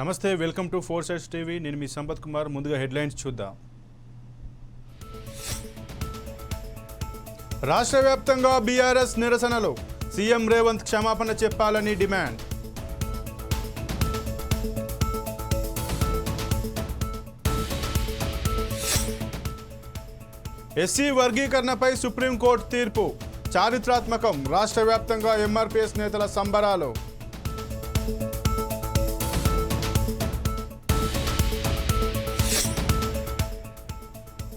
నమస్తే welcome to four sides TV. నేను మీ సంపత్ కుమార్. ముందుగా హెడ్లైన్స్ చూద్దాం. రాష్ట్ర వ్యాప్తంగా బీఆర్ఎస్ నిరసనలు. సీఎం రేవంత్ క్షమాపణ చెప్పాలని డిమాండ్. ఎస్సీ వర్గీకరణపై సుప్రీంకోర్టు తీర్పు. చారిత్రాత్మకం. రాష్ట్ర వ్యాప్తంగా ఎంఆర్పీఎస్ నేతల సంబరాలు.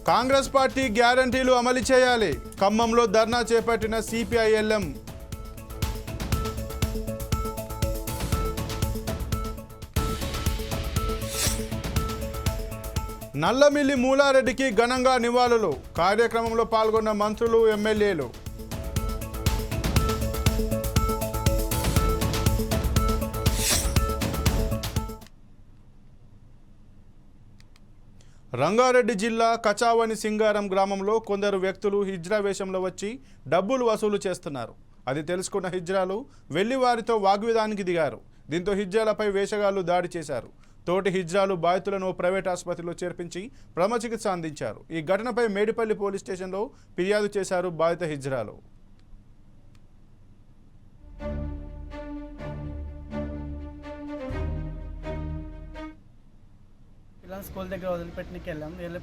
కాంగ్రెస్ పార్టీ గ్యారంటీలు అమలు చేయాలి. ఖమ్మంలో ధర్నా చేపట్టిన సిపిఐఎల్ఎం. నల్లమిల్లి మూలారెడ్డికి ఘనంగా నివాళులు. కార్యక్రమంలో పాల్గొన్న మంత్రులు ఎమ్మెల్యేలు. రంగారెడ్డి జిల్లా కచావని సింగారం గ్రామంలో కొందరు వ్యక్తులు హిజ్రా వేషంలో వచ్చి డబ్బులు వసూలు చేస్తున్నారు. అది తెలుసుకున్న హిజ్రాలు వెళ్ళి వారితో వాగ్విదానికి దిగారు. దీంతో హిజ్రాలపై వేషగాళ్ళు దాడి చేశారు. తోటి హిజ్రాలు బాధితులను ప్రైవేట్ ఆసుపత్రిలో చేర్పించి ప్రథమ చికిత్స అందించారు. ఈ ఘటనపై మేడిపల్లి పోలీస్ స్టేషన్లో ఫిర్యాదు చేశారు బాధిత హిజ్రాలు. స్కూల్ దగ్గర వదిలిపెట్టినకి వెళ్ళాం. వెళ్ళి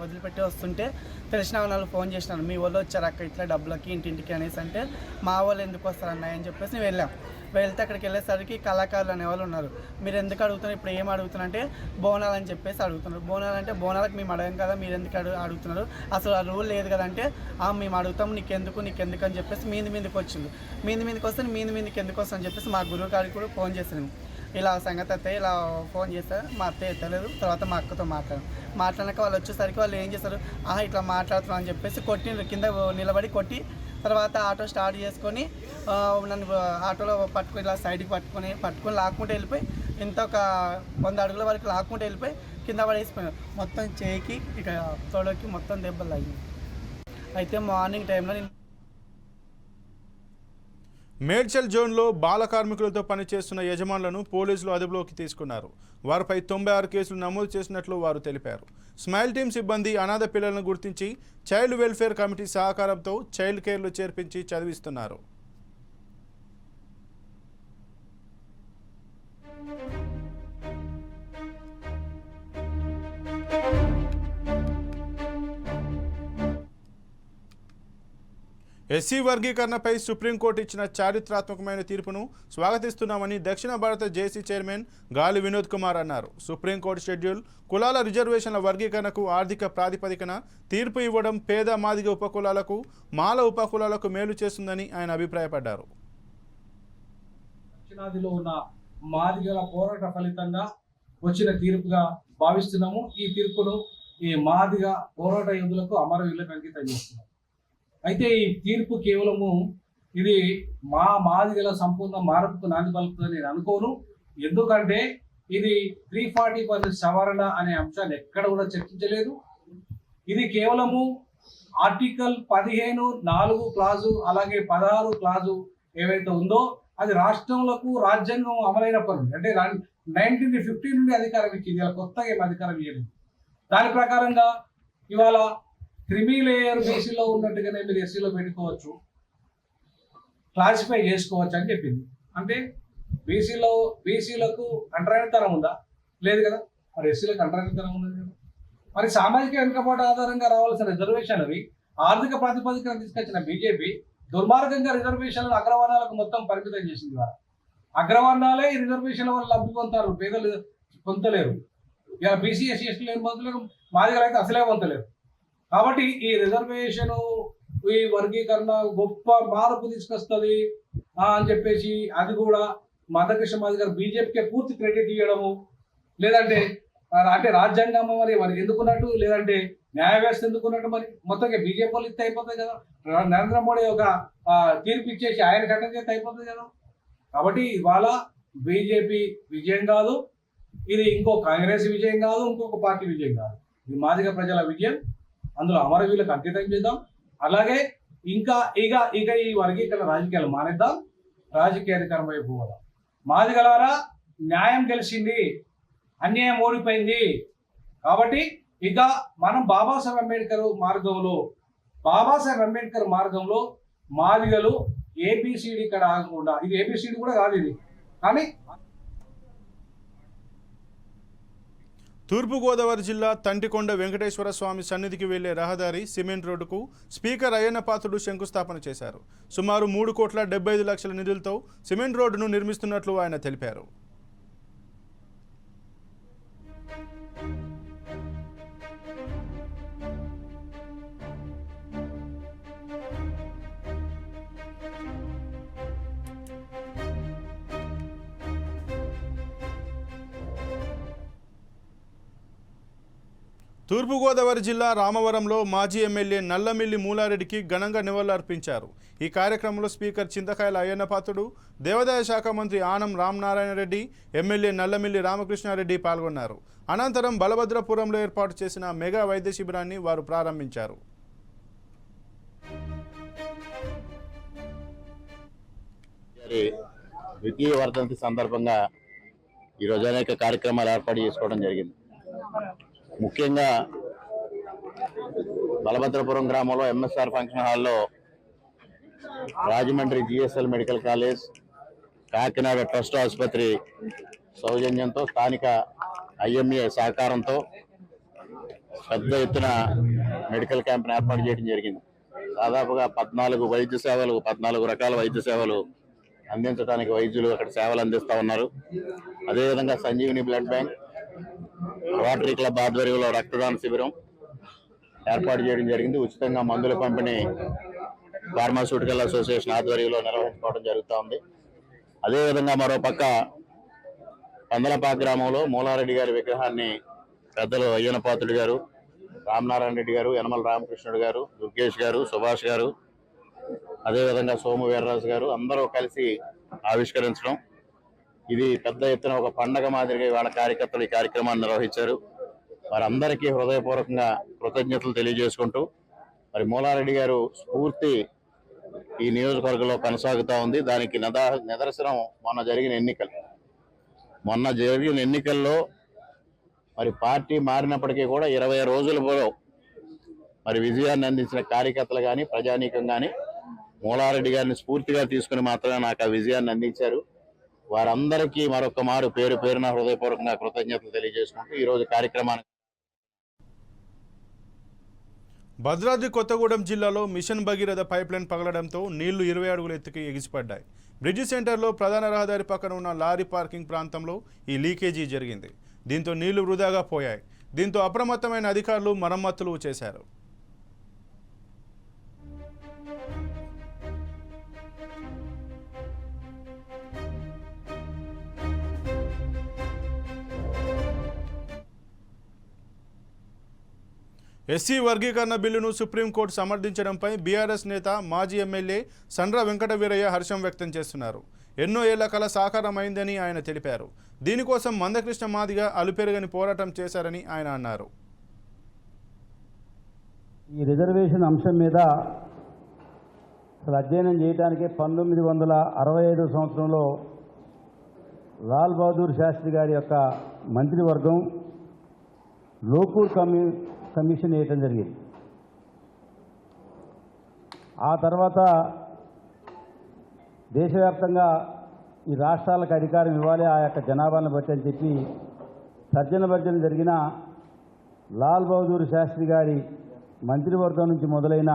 వదిలిపెట్టి వస్తుంటే తెలిసిన వాళ్ళు ఫోన్ చేసినాను మీ వాళ్ళు వచ్చారు అక్క ఇట్లా డబ్బులకి ఇంటింటికి అనేసి. అంటే మా వాళ్ళు ఎందుకు వస్తారు అని చెప్పేసి నేను వెళ్ళాం. వెళ్తే అక్కడికి వెళ్ళేసరికి కళాకారులు అనే వాళ్ళు ఉన్నారు. మీరు ఎందుకు అడుగుతున్నారు? ఇప్పుడు ఏం అడుగుతున్నారు? అంటే బోనాలు అని చెప్పేసి అడుగుతున్నారు. బోనాలు అంటే బోనాలకు మేము అడగం కదా మీరు ఎందుకు అడుగు అడుగుతున్నారు? అసలు ఆ రూల్ లేదు కదంటే "ఆ, మేము అడుగుతాం నీకెందుకు నీకెందుకు అని చెప్పేసి మీది మీదకి వచ్చింది. మీది మీదకి వస్తే మీది మీదకి ఎందుకు వస్తా అని చెప్పేసి మా గురువు గారికి కూడా ఫోన్ చేసాను ఇలా సంగతి అత్తయ్య ఇలా ఫోన్ చేస్తారు మా అత్తయ్య ఎత్తలేదు. తర్వాత మా అక్కతో మాట్లాడారు మాట్లాడాక వాళ్ళు వచ్చేసరికి వాళ్ళు ఏం చేస్తారు ఆహా ఇట్లా మాట్లాడుతున్నాం అని చెప్పేసి కొట్టి కింద నిలబడి కొట్టి తర్వాత ఆటో స్టార్ట్ చేసుకొని నన్ను ఆటోలో పట్టుకొని ఇలా సైడ్కి పట్టుకొని పట్టుకొని లాక్కుంటూ వెళ్ళిపోయి ఇంత ఒక వంద అడుగుల వరకు లాక్కుంటూ వెళ్ళిపోయి కింద పడేసిపోయాను. మొత్తం చేయికి ఇక తొడకి మొత్తం దెబ్బలు అయ్యింది అయితే మార్నింగ్ టైంలో నేను మేడ్చల్ జోన్లో బాల కార్మికులతో పనిచేస్తున్న యజమానులను పోలీసులు అదుపులోకి తీసుకున్నారు. వారిపై తొంభై ఆరు కేసులు నమోదు చేసినట్లు వారు తెలిపారు. స్మైల్ టీమ్ సిబ్బంది అనాథ పిల్లలను గుర్తించి చైల్డ్ వెల్ఫేర్ కమిటీ సహకారంతో చైల్డ్ కేర్లు చేర్పించి చదివిస్తున్నారు. ఎస్సీ వర్గీకరణపై సుప్రీంకోర్టు ఇచ్చిన చారిత్రాత్మకమైన తీర్పును స్వాగతిస్తున్నామని దక్షిణ భారత జేసీ చైర్మన్ గాలి వినోద్ కుమార్ అన్నారు. సుప్రీంకోర్టు షెడ్యూల్ కులాల రిజర్వేషన్ల వర్గీకరణకు ఆర్థిక ప్రాతిపదికన తీర్పు ఇవ్వడం పేద మాదిగ ఉపకులాలకు మాల ఉపకులాలకు మేలు చేస్తుందని ఆయన అభిప్రాయపడ్డారు. దక్షిణాదిలో ఉన్న మాదిగల పోరాట ఫలితంగా వచ్చిన తీర్పుగా భావిస్తున్నాము. ఈ తీర్పును ఈ మాదిగ పోరాట యోధులకు అమరవీరులకు అంకితం చేస్తున్నాము. అయితే ఈ తీర్పు కేవలము ఇది మా మాదిగల సంపూర్ణ మార్పుకు నాంది పలుకుతుందని నేను అనుకోను. ఎందుకంటే ఇది త్రీ ఫార్టీ పర్సెంట్ సవరణ అనే అంశాన్ని ఎక్కడ కూడా చర్చించలేదు. ఇది కేవలము ఆర్టికల్ పదిహేను నాలుగు క్లాజు అలాగే పదహారు క్లాజు ఏవైతే ఉందో అది రాష్ట్రంలకు రాజ్యాంగం అమలైనప్పటి నుండి అంటే నైన్టీన్ ఫిఫ్టీ నుండి అధికారం ఇచ్చింది. ఇలా కొత్తగా ఏమి అధికారం ఇవ్వలేదు దాని ప్రకారంగా ఇవాళ క్రిమి లేయర్ బీసీలో ఉన్నట్టుగానే మీరు ఎస్సీలో పెట్టుకోవచ్చు. క్లాసిఫై చేసుకోవచ్చు అని చెప్పింది. అంటే బీసీలో బీసీలకు అంటరానితనం ఉందా? లేదు కదా. మరి ఎస్సీలకు అంటరానితనం ఉన్నది కదా. మరి సామాజిక వెనుకబాటు ఆధారంగా రావాల్సిన రిజర్వేషన్ అవి ఆర్థిక ప్రాతిపదికన తీసుకొచ్చిన బీజేపీ దుర్మార్గంగా రిజర్వేషన్లను అగ్రవర్ణాలకు మొత్తం పరిమితం చేసింది వారు అగ్రవర్ణాలే ఈ రిజర్వేషన్ల వల్ల లబ్ధి పొందుతారు. పేదలు పొందలేరు ఇలా బీసీ ఎస్సీ ఎస్టీలు ఏం పొందలేరు మాదిగలు అయితే అసలే పొందలేరు కాబట్టి ఈ రిజర్వేషన్ ఈ వర్గీకరణ గొప్ప మార్పు తీసుకొస్తుంది. అని చెప్పేసి అది కూడా మదకృష్ణ మాది గారు బీజేపీకే పూర్తి క్రెడిట్ ఇవ్వడము లేదంటే అంటే రాజ్యాంగం మరి మరి ఎందుకున్నట్టు? లేదంటే న్యాయ వ్యవస్థ ఎందుకున్నట్టు మరి? మొత్తంగా బీజేపీ వాళ్ళు ఇస్తే అయిపోతుంది కదా. నరేంద్ర మోడీ ఒక తీర్పు ఇచ్చేసి ఆయన చట్టం చేస్తే అయిపోతుంది కదా. కాబట్టి ఇవాళ బీజేపీ విజయం కాదు. ఇది ఇంకో కాంగ్రెస్ విజయం కాదు ఇంకొక పార్టీ విజయం కాదు. ఇది మాదిగ ప్రజల విజయం. అందులో అమరవీరులకు అంకితం చేద్దాం. అలాగే ఇంకా ఇక ఇక ఈ వర్గీకరణ రాజకీయాలు మానేద్దాం. రాజకీయ అధికారం వైపు పోదాం. మాదిగలారా న్యాయం గెలిచింది. అన్యాయం ఓడిపోయింది. కాబట్టి ఇక మనం బాబాసాహెబ్ అంబేద్కర్ మార్గంలో బాబాసాహెబ్ అంబేద్కర్ మార్గంలో మాదిగలు ఏబిసిడి ఇక్కడ ఆగకుండా ఇది ఏబిసిడి కూడా కాదు ఇది. కానీ తూర్పుగోదావరి జిల్లా తంటికొండ వెంకటేశ్వర స్వామి సన్నిధికి వెళ్ళే రహదారి సిమెంట్ రోడ్డుకు స్పీకర్ అయ్యన్న పాత్రుడు శంకుస్థాపన చేశారు. సుమారు మూడు కోట్ల డెబ్బై ఐదు లక్షల నిధులతో సిమెంట్ రోడ్డును నిర్మిస్తున్నట్లు ఆయన తెలిపారు. తూర్పుగోదావరి జిల్లా రామవరంలో మాజీ ఎమ్మెల్యే నల్లమిల్లి మూలారెడ్డికి ఘనంగా నివాళులర్పించారు. ఈ కార్యక్రమంలో స్పీకర్ చింతకాయల అయ్యన్నపాతుడు దేవాదాయ శాఖ మంత్రి ఆనం రామనారాయణ రెడ్డి ఎమ్మెల్యే నల్లమిల్లి రామకృష్ణారెడ్డి పాల్గొన్నారు. అనంతరం బలభద్రపురంలో ఏర్పాటు చేసిన మెగా వైద్య శిబిరాన్ని వారు ప్రారంభించారు. ద్వితీయ వర్ధంతి సందర్భంగా ఈరోజు అనేక కార్యక్రమాలు ఏర్పాటు చేసుకోవడం జరిగింది. ముఖ్యంగా బలభద్రపురం గ్రామంలో ఎంఎస్ఆర్ ఫంక్షన్ హాల్లో Rajahmundry GSL medical college Kakinada trust ఆసుపత్రి సౌజన్యంతో స్థానిక ఐఎంఏ సహకారంతో పెద్ద ఎత్తున మెడికల్ క్యాంప్ను ఏర్పాటు చేయడం జరిగింది. దాదాపుగా పద్నాలుగు వైద్య సేవలు పద్నాలుగు రకాల వైద్య సేవలు అందించడానికి వైద్యులు అక్కడ సేవలు అందిస్తా ఉన్నారు. అదేవిధంగా Sanjeevini blood bank rotary club ఆధ్వర్యంలో రక్తదాన శిబిరం ఏర్పాటు చేయడం జరిగింది. ఉచితంగా మందుల పంపిణీ ఫార్మాస్యూటికల్ అసోసియేషన్ ఆధ్వర్యంలో నిర్వహించుకోవడం జరుగుతూ ఉంది. అదేవిధంగా మరో పక్క పందలపాక గ్రామంలో మూలారెడ్డి గారి విగ్రహాన్ని పెద్దలు అయ్యనపాతుడు గారు రామనారాయణ రెడ్డి గారు యనమల రామకృష్ణుడు గారు దుర్గేష్ గారు సుభాష్ గారు అదేవిధంగా సోము వీర్రాజు గారు అందరూ కలిసి ఆవిష్కరించడం ఇది పెద్ద ఎత్తున ఒక పండగ మాదిరిగా వాళ్ళ కార్యకర్తలు ఈ కార్యక్రమాన్ని నిర్వహించారు. వారందరికీ హృదయపూర్వకంగా కృతజ్ఞతలు తెలియజేసుకుంటూ మరి మూలారెడ్డి గారు స్ఫూర్తి ఈ నియోజకవర్గంలో కొనసాగుతూ ఉంది. దానికి నిదా నిదర్శనం మొన్న జరిగిన ఎన్నికలు. మొన్న జరిగిన ఎన్నికల్లో మరి పార్టీ మారినప్పటికీ కూడా ఇరవై రోజులలో మరి విజయాన్ని అందించిన కార్యకర్తలు కానీ ప్రజానీకం కానీ మూలారెడ్డి గారిని స్ఫూర్తిగా తీసుకుని మాత్రమే నాకు ఆ విజయాన్ని అందించారు. వారందరికీ మరొక మారు పేరు పేరున హృదయపూర్వకంగా కృతజ్ఞతలు తెలియజేసుకుంటూ ఈరోజు కార్యక్రమానికి కార్యక్రమాన్ని భద్రాద్రి కొత్తగూడెం జిల్లాలో మిషన్ భగీరథ పైప్లైన్ పగలడంతో నీళ్ళు ఇరవై అడుగుల ఎత్తుకి ఎగిసిపడ్డాయి. బ్రిడ్జి సెంటర్లో ప్రధాన రహదారి పక్కన ఉన్న లారీ పార్కింగ్ ప్రాంతంలో ఈ లీకేజీ జరిగింది. దీంతో నీళ్ళు వృధాగా పోయాయి. దీంతో అప్రమత్తమైన అధికారులు మరమ్మతులు చేశారు. ఎస్సీ వర్గీకరణ బిల్లును సుప్రీంకోర్టు సమర్థించడంపై బీఆర్ఎస్ నేత మాజీ ఎమ్మెల్యే సండ్ర వెంకటవీరయ్య హర్షం వ్యక్తం చేస్తున్నారు. ఎన్నో ఏళ్ళ కళ సాకారమైందని ఆయన తెలిపారు. దీనికోసం మందకృష్ణ మాదిగ అలుపెరగని పోరాటం చేశారని ఆయన అన్నారు. ఈ రిజర్వేషన్ అంశం మీద అసలు అధ్యయనం చేయడానికి పంతొమ్మిది వందల అరవై ఐదు సంవత్సరంలో లాల్ బహదూర్ శాస్త్రి గారి యొక్క మంత్రివర్గం లోకూర్ కమ్యూ కమిషన్ వేయటం జరిగింది. ఆ తర్వాత దేశవ్యాప్తంగా ఈ రాష్ట్రాలకు అధికారం ఇవ్వాలి ఆ యొక్క జనాభాను బట్టి అని చెప్పి తర్జన భర్జన జరిగిన లాల్ బహదూర్ శాస్త్రి గారి మంత్రివర్గం నుంచి మొదలైన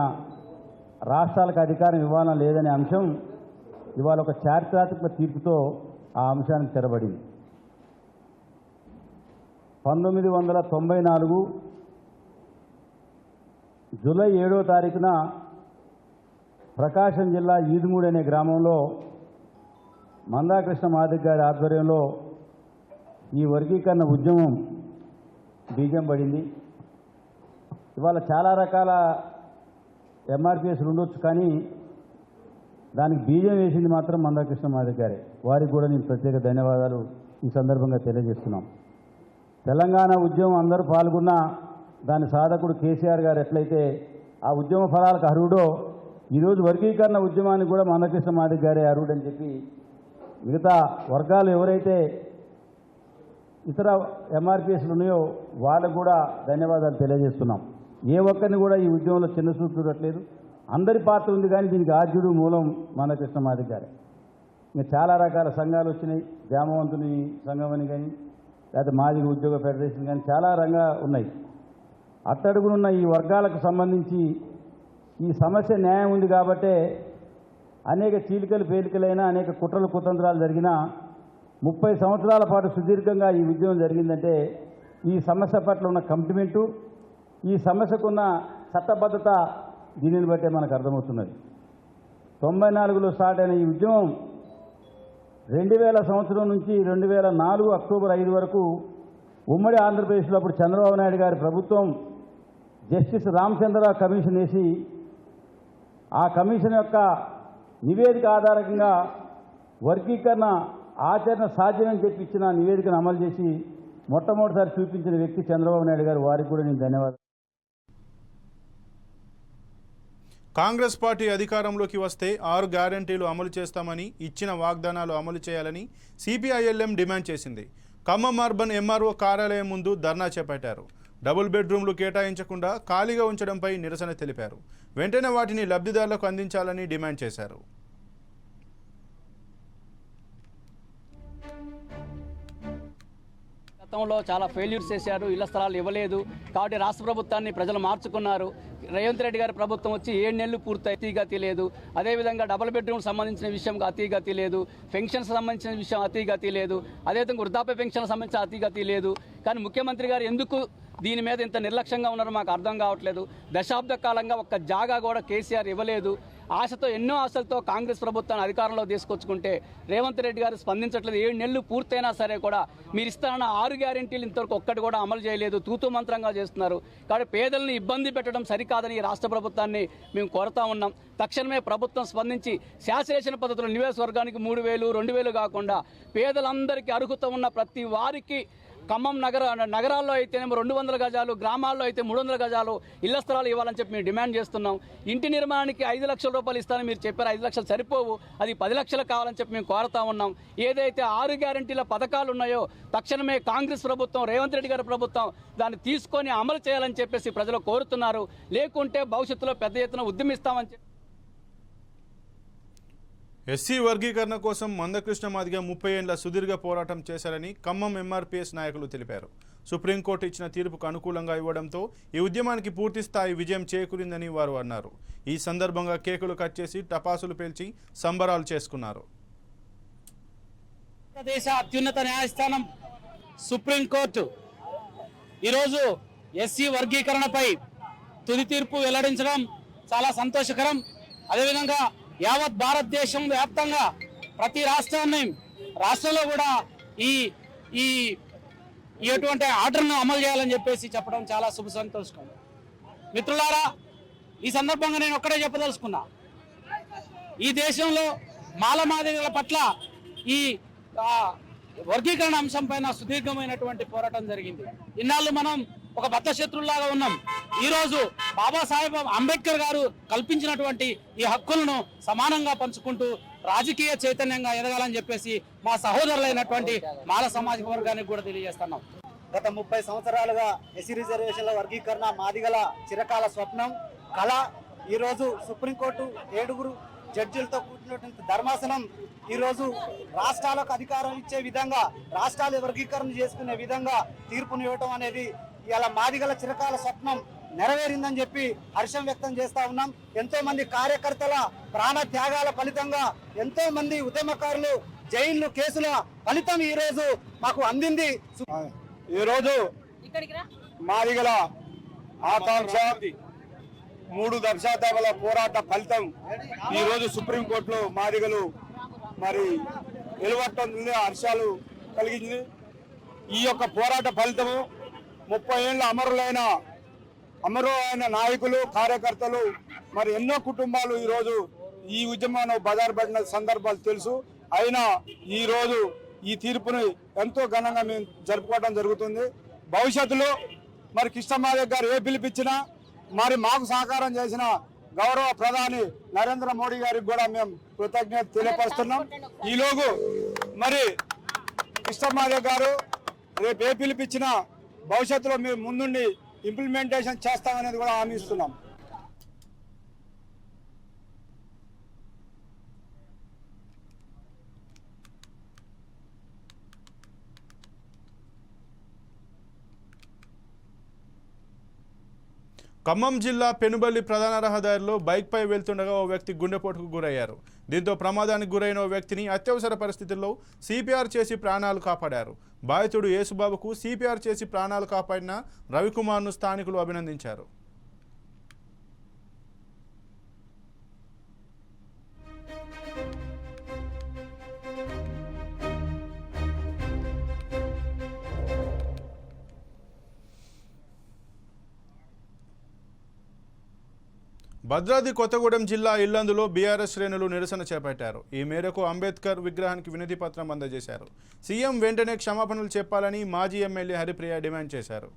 రాష్ట్రాలకు అధికారం ఇవ్వాలని లేదనే అంశం ఇవాళ ఒక చారిత్రాత్మక తీర్పుతో ఆ అంశానికి తెరబడింది. పంతొమ్మిది వందల తొంభై నాలుగు జూలై ఏడో తారీఖున ప్రకాశం జిల్లా ఈదుమూడి అనే గ్రామంలో మందాకృష్ణ మాదిక్ గారి ఆధ్వర్యంలో ఈ వర్గీకరణ ఉద్యమం బీజం పడింది. ఇవాళ చాలా రకాల ఎంఆర్పిఎస్లు ఉండొచ్చు కానీ దానికి బీజం వేసింది మాత్రం మందాకృష్ణ మాదిక్ గారే. వారికి కూడా నేను ప్రత్యేక ధన్యవాదాలు ఈ సందర్భంగా తెలియజేస్తున్నాం. తెలంగాణ ఉద్యమం అందరూ పాల్గొన్న దాని సాధకుడు కేసీఆర్ గారు ఎట్లయితే ఆ ఉద్యమ ఫలాలకు అర్హుడో ఈరోజు వర్గీకరణ ఉద్యమానికి కూడా మందకృష్ణ మాదిక్ గారే అర్హుడని చెప్పి మిగతా వర్గాలు ఎవరైతే ఇతర ఎంఆర్పిఎస్లు ఉన్నాయో వాళ్ళకు కూడా ధన్యవాదాలు తెలియజేస్తున్నాం. ఏ ఒక్కరిని కూడా ఈ ఉద్యమంలో చిన్న చూపు చూడట్లేదు. అందరి పాత్ర ఉంది కానీ దీనికి ఆద్యుడు మూలం మందకృష్ణ మాదిక్ గారే. ఇంకా చాలా రకాల సంఘాలు వచ్చినాయి. జామవంతుని సంఘం అని కానీ లేకపోతే మాదిగ ఉద్యోగ ఫెడరేషన్ కానీ చాలా రంగా ఉన్నాయి. అట్టడుగునున్న ఈ వర్గాలకు సంబంధించి ఈ సమస్య న్యాయం ఉంది కాబట్టే అనేక చీలికలు పేలికలైన అనేక కుట్రలు కుతంత్రాలు జరిగినా ముప్పై సంవత్సరాల పాటు సుదీర్ఘంగా ఈ ఉద్యమం జరిగిందంటే ఈ సమస్య పట్ల ఉన్న కమిట్మెంటు ఈ సమస్యకున్న చట్టబద్ధత దీనిని బట్టే మనకు అర్థమవుతున్నది. తొంభై నాలుగులో స్టార్ట్ అయిన ఈ ఉద్యమం రెండు వేల సంవత్సరం నుంచి రెండు వేల నాలుగు అక్టోబర్ ఐదు వరకు ఉమ్మడి ఆంధ్రప్రదేశ్లో అప్పుడు చంద్రబాబు నాయుడు గారి ప్రభుత్వం జస్టిస్ రామచంద్రరావు కమిషన్ వేసి ఆ కమిషన్ యొక్క నివేదిక ఆధారంగా వర్గీకరణ ఆచరణ సాధ్యమని చెప్పి ఇచ్చిన నివేదికను అమలు చేసి మొట్టమొదటిసారి చూపించిన వ్యక్తి చంద్రబాబు నాయుడు గారు వారికి కూడా నేను ధన్యవాదాలు. కాంగ్రెస్ పార్టీ అధికారంలోకి వస్తే ఆరు గ్యారంటీలు అమలు చేస్తామని ఇచ్చిన వాగ్దానాలు అమలు చేయాలని సిపిఐఎల్ఎం డిమాండ్ చేసింది. ఖమ్మం అర్బన్ ఎంఆర్ఓ కార్యాలయం ముందు ధర్నా చేపట్టారు. డబుల్ బెడ్రూమ్లు కేటాయించకుండా ఖాళీగా ఉంచడంపై నిరసన తెలిపారు. వెంటనే వాటిని లబ్ధిదారులకు అందించాలని డిమాండ్ చేశారు. గతంలో చాలా ఫెయిల్యూర్స్ చేశారు ఇళ్ళ స్థలాలు ఇవ్వలేదు. కాబట్టి రాష్ట్ర ప్రభుత్వాన్ని ప్రజలు మార్చుకున్నారు. రేవంత్ రెడ్డి గారి ప్రభుత్వం వచ్చి ఏడు నెలలు పూర్తి అతిగతి లేదు. అదేవిధంగా డబుల్ బెడ్రూమ్ సంబంధించిన విషయం అతిగతి లేదు. పెన్షన్స్ సంబంధించిన విషయం అతిగతి లేదు. అదేవిధంగా వృద్ధాప్య పెన్షన్ సంబంధించిన అతిగతి లేదు. కానీ ముఖ్యమంత్రి గారు ఎందుకు దీని మీద ఇంత నిర్లక్ష్యంగా ఉన్నారో మాకు అర్థం కావట్లేదు. దశాబ్ద కాలంగా ఒక్క జాగా కూడా కేసీఆర్ ఇవ్వలేదు. ఆశతో ఎన్నో ఆశలతో కాంగ్రెస్ ప్రభుత్వాన్ని అధికారంలో తీసుకొచ్చుకుంటే రేవంత్ రెడ్డి గారు స్పందించట్లేదు. ఏడు నెలలు పూర్తయినా సరే కూడా మీరు ఇస్తారన్న ఆరు గ్యారెంటీలు ఇంతవరకు ఒక్కటి కూడా అమలు చేయలేదు. తూతు మంత్రంగా చేస్తున్నారు. కాబట్టి పేదలను ఇబ్బంది పెట్టడం సరికాదని ఈ రాష్ట్ర ప్రభుత్వాన్ని మేము కోరుతా ఉన్నాం. తక్షణమే ప్రభుత్వం స్పందించి శాసనేషన్ పద్ధతిలో నివేశవర్గానికి మూడు వేలు రెండు వేలు కాకుండా పేదలందరికీ అర్హత ఉన్న ప్రతి వారికి ఖమ్మం నగర నగరాల్లో అయితేనేమో రెండు వందల గజాలు గ్రామాల్లో అయితే మూడు వందల గజాలు ఇళ్ళ స్థలాలు ఇవ్వాలని చెప్పి మేము డిమాండ్ చేస్తున్నాం. ఇంటి నిర్మాణానికి ఐదు లక్షల రూపాయలు ఇస్తానని మీరు చెప్పారు. ఐదు లక్షలు సరిపోవు. అది పది లక్షలు కావాలని చెప్పి మేము కోరుతా ఉన్నాం. ఏదైతే ఆరు గ్యారంటీల పథకాలు ఉన్నాయో తక్షణమే కాంగ్రెస్ ప్రభుత్వం రేవంత్ రెడ్డి గారి ప్రభుత్వం దాన్ని తీసుకొని అమలు చేయాలని చెప్పేసి ప్రజలు కోరుతున్నారు. లేకుంటే భవిష్యత్తులో పెద్ద ఎత్తున ఉద్యమిస్తామని చెప్పి ఎస్సీ వర్గీకరణ కోసం మందకృష్ణ మాదిగ ముప్పై ఏండ్ల సుదీర్ఘ పోరాటం చేశారని ఖమ్మం ఎంఆర్పీఎస్ నాయకులు తెలిపారు. సుప్రీంకోర్టు ఇచ్చిన తీర్పుకు అనుకూలంగా ఇవ్వడంతో ఈ ఉద్యమానికి పూర్తి స్థాయి విజయం చేకూరిందని వారు అన్నారు. ఈ సందర్భంగా కేకులు కట్ చేసి టపాసులు పేల్చి సంబరాలు చేసుకున్నారు. దేశ అత్యున్నత న్యాయస్థానం సుప్రీంకోర్టు ఈరోజు ఎస్సీ వర్గీకరణపై తుది తీర్పు వెల్లడించడం చాలా సంతోషకరం. అదేవిధంగా యావత్ భారతదేశం వ్యాప్తంగా ప్రతి రాష్ట్రాన్ని రాష్ట్రంలో కూడా ఈ ఈ ఎటువంటి ఆర్డర్ను అమలు చేయాలని చెప్పేసి చెప్పడం చాలా శుభ సంతోషకరం మిత్రులారా ఈ సందర్భంగా నేను ఒక్కడే చెప్పదలుచుకున్నా. ఈ దేశంలో మాలమాదిగల పట్ల ఈ వర్గీకరణ అంశం పైన సుదీర్ఘమైనటువంటి పోరాటం జరిగింది. ఇన్నాళ్ళు మనం ఒక బద్ధశత్రులాగా ఉన్నాం. ఈరోజు బాబాసాహెబ్ అంబేద్కర్ గారు కల్పించినటువంటి ఈ హక్కులను సమానంగా పంచుకుంటూ రాజకీయ చైతన్యంగా ఎదగాలని చెప్పేసి మా సహోదరులైనటువంటి మాల సామాజిక వర్గానికి కూడా తెలియజేస్తున్నాం. గత ముప్పై సంవత్సరాలుగా ఎస్సీ రిజర్వేషన్ల వర్గీకరణ మాదిగల చిరకాల స్వప్నం కళ ఈరోజు సుప్రీంకోర్టు ఏడుగురు జడ్జిలతో కూర్చున్నటువంటి ధర్మాసనం ఈరోజు రాష్ట్రాలకు అధికారం ఇచ్చే విధంగా రాష్ట్రాలు వర్గీకరణ చేసుకునే విధంగా తీర్పుని ఇవ్వటం అనేది ఇలా మాదిగల చిరకాల స్వప్నం నెరవేరిందని చెప్పి హర్షం వ్యక్తం చేస్తా ఉన్నాం. ఎంతో మంది కార్యకర్తల ప్రాణ త్యాగాల ఫలితంగా ఎంతో మంది ఉద్యమకారులు జైళ్ళు కేసుల ఫలితం ఈ రోజు మాకు అందింది ఈరోజు మాదిగల ఆకాంక్ష మూడు దశాబ్దాల పోరాట ఫలితం ఈ రోజు సుప్రీంకోర్టులో మాదిగలు మరి నిలబట్టడం హర్షాలు కలిగింది ఈ యొక్క పోరాట ఫలితము ముప్పై ఏళ్ళ అమరులైన అమరు అయిన నాయకులు కార్యకర్తలు మరి ఎన్నో కుటుంబాలు ఈరోజు ఈ ఉద్యమాన్ని బజారుపడిన సందర్భాలు తెలుసు. అయినా ఈరోజు ఈ తీర్పుని ఎంతో ఘనంగా మేము జరుపుకోవడం జరుగుతుంది. భవిష్యత్తులో మరి కృష్ణమాదేవ్ గారు ఏ పిలిపించినా మరి మాకు సహకారం చేసిన గౌరవ ప్రధాని నరేంద్ర మోడీ గారికి కూడా మేము కృతజ్ఞత తెలియపరుస్తున్నాం. ఈలోగు మరి కృష్ణమాదేవ్ గారు రేపు ఏ పిలిపించినా భవిష్యత్తులో మేము ముందుండి ఇంప్లిమెంటేషన్ చేస్తామనేది కూడా హామీ ఇస్తున్నాం. ఖమ్మం జిల్లా పెనుబల్లి ప్రధాన రహదారిలో బైక్పై వెళ్తుండగా ఓ వ్యక్తి గుండెపోటుకు గురయ్యారు. దీంతో ప్రమాదానికి గురైన ఓ వ్యక్తిని అత్యవసర పరిస్థితుల్లో సిపిఆర్ చేసి ప్రాణాలు కాపాడారు. బాధితుడు యేసుబాబుకు సిపిఆర్ చేసి ప్రాణాలు కాపాడిన రవికుమార్ను స్థానికులు అభినందించారు. భద్రాద్రి కొత్తగూడెం జిల్లా ఇల్లందులో బీఆర్ఎస్ శ్రేణులు నిరసన చేపట్టారు. ఈ మేరకు అంబేద్కర్ విగ్రహానికి వినతి పత్రం అందజేశారు. సీఎం వెంటనే క్షమాపణలు చెప్పాలని మాజీ ఎమ్మెల్యే హరిప్రియ డిమాండ్ చేశారు.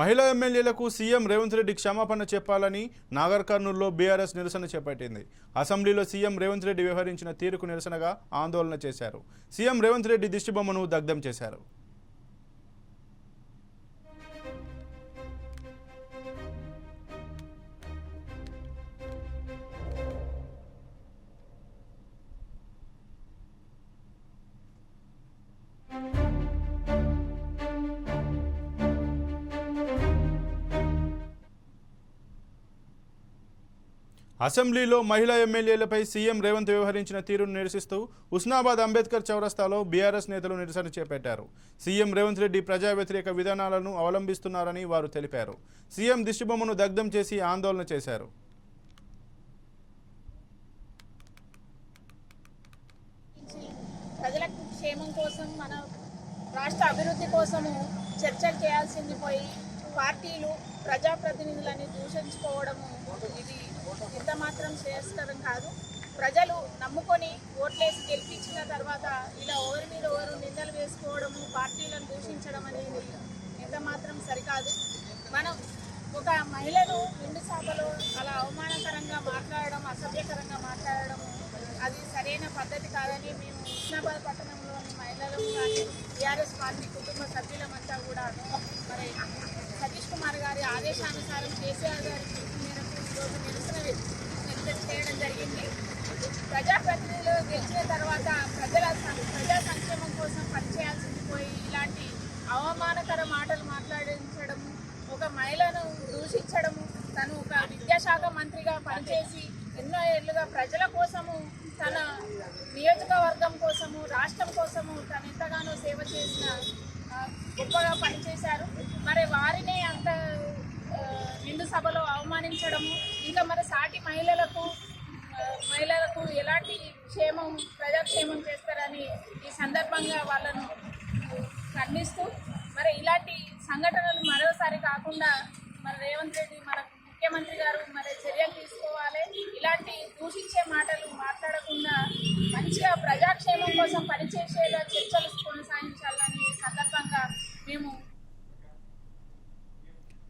మహిళా ఎమ్మెల్యేలకు సీఎం రేవంత్ రెడ్డి క్షమాపణ చెప్పాలని నాగర్ కర్నూలులో బీఆర్ఎస్ నిరసన చేపట్టింది. అసెంబ్లీలో సీఎం రేవంత్ రెడ్డి వ్యవహరించిన తీరుకు నిరసనగా ఆందోళన చేశారు. సీఎం రేవంత్ రెడ్డి దిష్టిబొమ్మను దగ్ధం చేశారు. అసెంబ్లీలో మహిళా ఎమ్మెల్యేలపై సీఎం రేవంత్ వ్యవహరించిన తీరును నిరసిస్తూ ఉస్నాబాద్ అంబేద్కర్ చౌరస్తాలో బీఆర్ఎస్ నేతలు నిరసన చేపట్టారు. సీఎం రేవంత్ రెడ్డి ప్రజా వ్యతిరేక విధానాలను అవలంబిస్తున్నారని వారు తెలిపారు. సీఎం దిష్టిబొమ్మను దగ్ధం చేసి ఆందోళన చేశారు. క్షేమం కోసం మన రాష్ట్ర అభివృద్ధి కోసము చర్చలు చేయాల్సింది పోయి పార్టీలు ప్రజాప్రతినిధులని దూషించుకోవడము ఇది ఎంత మాత్రం శ్రేయస్కరం కాదు. ప్రజలు నమ్ముకొని ఓట్లేసి గెలిపించిన తర్వాత ఇలా ఎవరి మీద ఎవరు నిందలు వేసుకోవడము పార్టీలను దూషించడం అనేది ఎంత మాత్రం సరికాదు. మనం ఒక మహిళను రెండు సభలో అలా అవమానకరంగా మాట్లాడడం అసభ్యకరంగా మాట్లాడడం అది సరైన పద్ధతి కాదని మేము హుస్నాబాద్ పట్టణంలోని మహిళలు కానీ టీఆర్ఎస్ పార్టీ కుటుంబ సభ్యులమంతా కూడా మరి సతీష్ కుమార్ గారి ఆదేశానుసారం కేసీఆర్ గారి చేయడం జరిగింది. ప్రజాప్రతినిధులు గెలిచిన తర్వాత ప్రజల సం- ప్రజా సంక్షేమం కోసం పనిచేయాల్సింది పోయి ఇలాంటి అవమానకర మాటలు మాట్లాడించడము ఒక మహిళను దూషించడము తను ఒక విద్యాశాఖ మంత్రిగా పనిచేసి ఎన్నో ఏళ్ళుగా ప్రజల కోసము తన నియోజకవర్గం కోసము రాష్ట్రం కోసము తను ఎంతగానో సేవ చేసిన గొప్పగా పనిచేశారు. మరి వారి సభలో ఇంకా మరి సాటి మహిళలకు మహిళలకు ఎలాంటి క్షేమం ప్రజాక్షేమం చేస్తారని ఈ సందర్భంగా వాళ్ళను ఖండిస్తూ మరి ఇలాంటి సంఘటనలు మరోసారి కాకుండా మన రేవంత్ రెడ్డి మన ముఖ్యమంత్రి గారు మరి చర్యలు తీసుకోవాలి. ఇలాంటి దూషించే మాటలు మాట్లాడకుండా మంచిగా ప్రజాక్షేమం కోసం పనిచేసేలా చర్చలు కొనసాగించాలని సందర్భంగా మేము